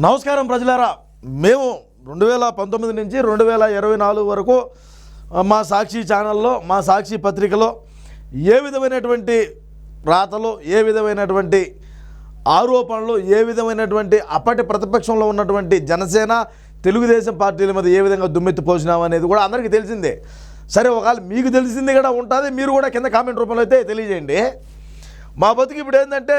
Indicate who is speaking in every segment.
Speaker 1: నమస్కారం ప్రజలారా. మేము రెండు వేల పంతొమ్మిది నుంచి రెండు వేల ఇరవై నాలుగు వరకు మా సాక్షి ఛానల్లో మా సాక్షి పత్రికలో ఏ విధమైనటువంటి రాతలు ఏ విధమైనటువంటి ఆరోపణలు ఏ విధమైనటువంటి అప్పటి ప్రతిపక్షంలో ఉన్నటువంటి జనసేన తెలుగుదేశం పార్టీల మీద ఏ విధంగా దుమ్మెత్తి పోసినాం అనేది కూడా అందరికీ తెలిసిందే. సరే ఒకవేళ మీకు తెలిసింది కూడా ఉంటుంది మీరు కూడా కింద కామెంట్ రూపంలో అయితే తెలియజేయండి. మా బతుకు ఇప్పుడు ఏంటంటే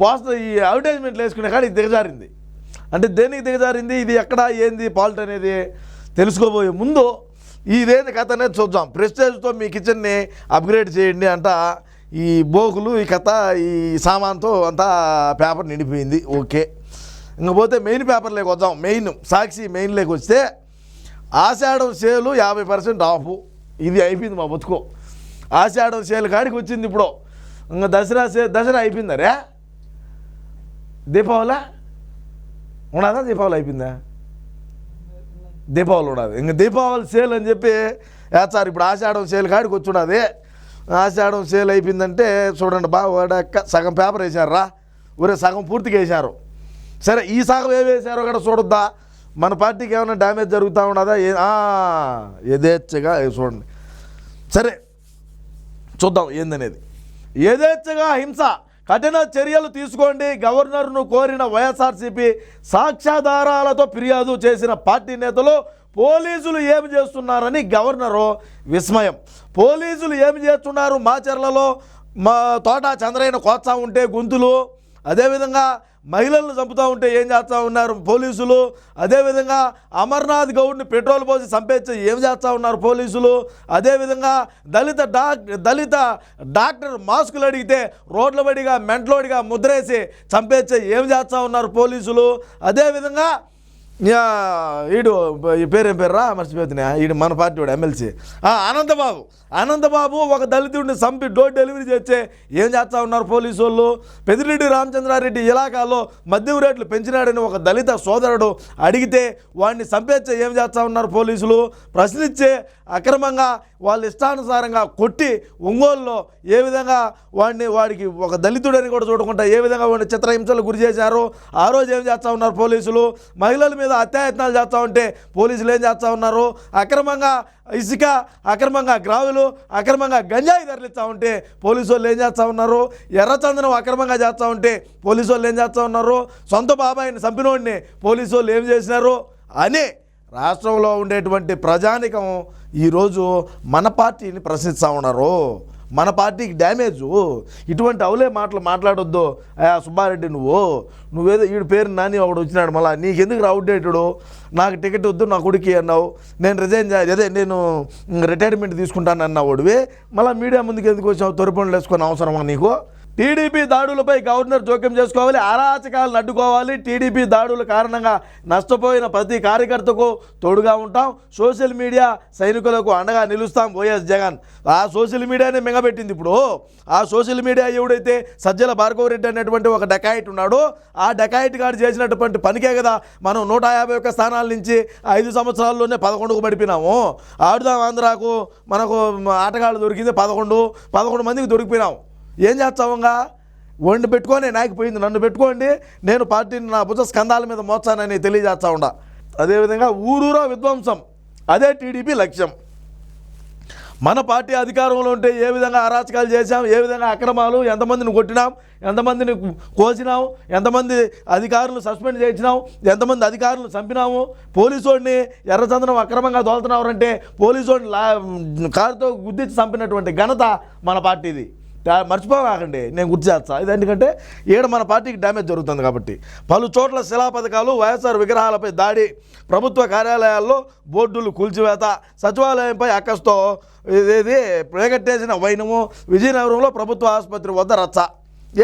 Speaker 1: పోస్టర్ ఈ అడ్వర్టైజ్మెంట్లు వేసుకునే కాడ ఇది దిగజారింది. అంటే దేనికి దిగజారింది? ఇది ఎక్కడ ఏంది పాల్ట్ అనేది తెలుసుకోబోయే ముందు ఇదేంది కథ అనేది చూద్దాం. ప్రెస్టేజ్తో మీ కిచెన్ని అప్గ్రేడ్ చేయండి అంట ఈ బోకులు ఈ కథ ఈ సామాన్తో అంతా పేపర్ నిండిపోయింది. ఓకే. ఇంకపోతే మెయిన్ పేపర్లోకి వద్దాం. మెయిన్ సాక్షి మెయిన్లోకి వస్తే ఆషాఢం సేలు యాభై పర్సెంట్ ఆఫ్. ఇది అయిపోయింది మా బతుకు. ఆషాఢం సేల్ కాడికి వచ్చింది ఇప్పుడు. ఇంకా దసరా సే దసరా అయిపోయిందరే దీపావళి? ఉన్నదా? దీపావళి అయిపోయిందా? దీపావళి ఉండదు ఇంకా దీపావళి సేల్ అని చెప్పి సార్ ఇప్పుడు ఆషాఢం సేల్ కాడికి వచ్చున్నది. ఆషాఢం సేల్ అయిపోయిందంటే చూడండి బాగా సగం పేపర్ వేశారా? ఒరే సగం పూర్తిగా వేశారు. సరే ఈ సగం ఏమి వేశారో కూడా చూడొద్దా? మన పార్టీకి ఏమైనా డ్యామేజ్ జరుగుతూ ఉన్నదా? యథేచ్ఛగా చూడండి. సరే చూద్దాం ఏందనేది. యథేచ్ఛగా హింస. కఠిన చర్యలు తీసుకోండి. గవర్నర్ను కోరిన వైఎస్ఆర్సీపీ సాక్ష్యాధారాలతో ఫిర్యాదు చేసిన పార్టీ నేతలు పోలీసులు ఏమి చేస్తున్నారని గవర్నరు విస్మయం. పోలీసులు ఏమి చేస్తున్నారు? మాచర్లలో మా తోట చంద్రయ్యను కోత్సా ఉంటే గొంతులు అదేవిధంగా మహిళలను చంపుతూ ఉంటే ఏం చేస్తూ ఉన్నారు పోలీసులు? అదేవిధంగా అమర్నాథ్ గౌడ్ని పెట్రోల్ పోసి చంపేస్తే ఏం చేస్తూ ఉన్నారు పోలీసులు? అదేవిధంగా దళిత డాక్ దళిత డాక్టర్ మాస్కులు అడిగితే రోడ్ల బడిగా మెంట్లోడిగా ముద్రేసి చంపేస్తే ఏం చేస్తూ ఉన్నారు పోలీసులు? అదేవిధంగా ఈడు ఈ పేరేం పేర్రా? మర్చిపోతున్నా. ఈడు మన పార్టీ వాడు ఎమ్మెల్సీ. అనంతబాబు. అనంతబాబు ఒక దళితుడిని చంపి డోర్ డెలివరీ చేస్తే ఏం చేస్తా ఉన్నారు పోలీసు వాళ్ళు పెదిరెడ్డి రామచంద్రారెడ్డి ఇలాకాలో మద్యం రేట్లు పెంచినాడని ఒక దళిత సోదరుడు అడిగితే వాడిని చంపేస్తే ఏం చేస్తా ఉన్నారు పోలీసులు? ప్రశ్నించే అక్రమంగా వాళ్ళ ఇష్టానుసారంగా కొట్టి ఒంగోలులో ఏ విధంగా వాడిని వాడికి ఒక దళితుడని కూడా చూడకుండా ఏ విధంగా వాడిని చిత్రహింసలు గురి చేశారు? ఆ రోజు ఏం చేస్తా ఉన్నారు పోలీసులు? మహిళల మీద అత్యాయత్నాలు చేస్తూ ఉంటే పోలీసులు ఏం చేస్తూ ఉన్నారు? అక్రమంగా ఇసుక అక్రమంగా గ్రావులు అక్రమంగా గంజాయి తరలిస్తూ ఉంటే పోలీసు వాళ్ళు ఏం చేస్తూ ఉన్నారు? ఎర్రచందనం అక్రమంగా చేస్తూ ఉంటే పోలీసు వాళ్ళు ఏం చేస్తూ ఉన్నారు? సొంత బాబాయిని చంపినోడిని పోలీసు వాళ్ళు ఏం చేసినారు? అని రాష్ట్రంలో ఉండేటువంటి ప్రజానికం ఈరోజు మన పార్టీని ప్రశ్నిస్తూ ఉన్నారు. మన పార్టీకి డ్యామేజు. ఇటువంటి అవులే మాటలు మాట్లాడొద్దు. ఆ సుబ్బారెడ్డి నువ్వు. నువ్వేదో వీడి పేరు నాని ఒకడు వచ్చినాడు మళ్ళీ. నీకెందుకు అవుట్డేటెడు నాకు టికెట్ వద్దు నా కొడుకు అన్నావు. నేను రిజైన్ అదే నేను రిటైర్మెంట్ తీసుకుంటాను అన్నావు మళ్ళీ మీడియా ముందుకు ఎందుకు వచ్చావు? తొరిపనులు వేసుకొని అవసరమా నీకు? టీడీపీ దాడులపై గవర్నర్ జోక్యం చేసుకోవాలి అరాచకాలను అడ్డుకోవాలి టీడీపీ దాడుల కారణంగా నష్టపోయిన ప్రతి కార్యకర్తకు తోడుగా ఉంటాం. సోషల్ మీడియా సైనికులకు అండగా నిలుస్తాం వైఎస్ జగన్. ఆ సోషల్ మీడియానే మింగబెట్టింది ఇప్పుడు. ఆ సోషల్ మీడియా ఎవడైతే సజ్జల భార్గవరెడ్డి అనేటువంటి ఒక డకాయిట్ ఉన్నాడో ఆ డకాయిట్ గారు చేసినటువంటి పనికే కదా మనం నూట యాభై ఒక్క స్థానాల నుంచి ఐదు సంవత్సరాల్లోనే పదకొండుకు పడిపోయినాము. ఆడుదాం ఆంధ్రాకు మనకు ఆటగాళ్ళు దొరికింది పదకొండు పదకొండు మందికి దొరికిపోయినాం. ఏం చేస్తావుగా వండి పెట్టుకొని నాయకపోయింది నన్ను పెట్టుకోండి. నేను పార్టీని నా భుజ స్కంధాల మీద మోచానని తెలియజేస్తా ఉండ. అదేవిధంగా ఊరూరా విధ్వంసం. అదే టీడీపీ లక్ష్యం. మన పార్టీ అధికారంలో ఉంటే ఏ విధంగా అరాచకాలు చేశాం? ఏ విధంగా అక్రమాలు? ఎంతమందిని కొట్టినాం? ఎంతమందిని కోసినాం? ఎంతమంది అధికారులు సస్పెండ్ చేసినాం? ఎంతమంది అధికారులు చంపినాము? పోలీసు వాడిని ఎర్రచందనం అక్రమంగా దోలుతున్నారంటే పోలీసు వాడిని లా కారుతో గుద్దించి చంపినటువంటి ఘనత మన పార్టీది. మర్చిపోకండి నేను గుర్తు చేస్తా. ఇది ఎందుకంటే ఈడ మన పార్టీకి డ్యామేజ్ జరుగుతుంది కాబట్టి. పలు చోట్ల శిలా పథకాలు వైఎస్ఆర్ విగ్రహాలపై దాడి ప్రభుత్వ కార్యాలయాల్లో బోర్డులు కూల్చివేత సచివాలయంపై అక్కస్తో ఇది ప్రేగట్టేసిన వైనము విజయనగరంలో ప్రభుత్వ ఆసుపత్రి వద్ద రచ్చ.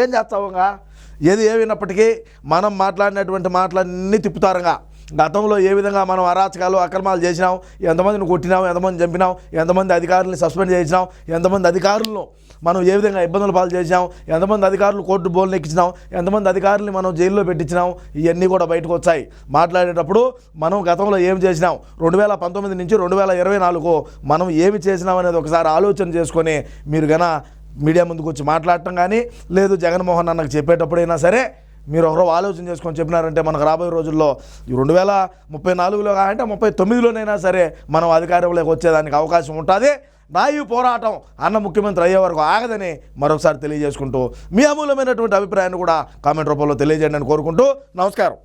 Speaker 1: ఏం చేస్తావుగా? ఏది ఏమైనప్పటికీ మనం మాట్లాడినటువంటి మాటలన్నీ తిప్పుతారుగా. గతంలో ఏ విధంగా మనం అరాచకాలు అక్రమాలు చేసినాం ఎంతమందిని కొట్టినాం ఎంతమంది చంపినాం ఎంతమంది అధికారులను సస్పెండ్ చేసినాం ఎంతమంది అధికారులను మనం ఏ విధంగా ఇబ్బందులు పాలు చేసినాం ఎంతమంది అధికారులు కోర్టు బోల్ని ఎక్కించినాం ఎంతమంది అధికారుల్ని మనం జైల్లో పెట్టించినాం ఇవన్నీ కూడా బయటకు వచ్చాయి. మాట్లాడేటప్పుడు మనం గతంలో ఏం చేసినాం? రెండు వేల పంతొమ్మిది నుంచి రెండు వేల ఇరవై నాలుగు మనం ఏమి చేసినాం అనేది ఒకసారి ఆలోచన చేసుకొని మీరు గన మీడియా ముందుకు వచ్చి మాట్లాడటం కానీ లేదు జగన్మోహన్ అన్నకు చెప్పేటప్పుడైనా సరే మీరు ఒకరో ఆలోచన చేసుకొని చెప్పినారంటే మనకు రాబోయే రోజుల్లో ఈ రెండు వేల ముప్పై నాలుగులో అంటే ముప్పై తొమ్మిదిలోనైనా సరే మనం అధికారంలోకి వచ్చేదానికి అవకాశం ఉంటుంది. నా ఈ పోరాటం అన్న ముఖ్యమంత్రి అయ్యే వరకు ఆగదని మరొకసారి తెలియజేసుకుంటూ మీ అమూల్యమైనటువంటి అభిప్రాయాన్ని కూడా కామెంట్ రూపంలో తెలియజేయండి అని కోరుకుంటూ నమస్కారం.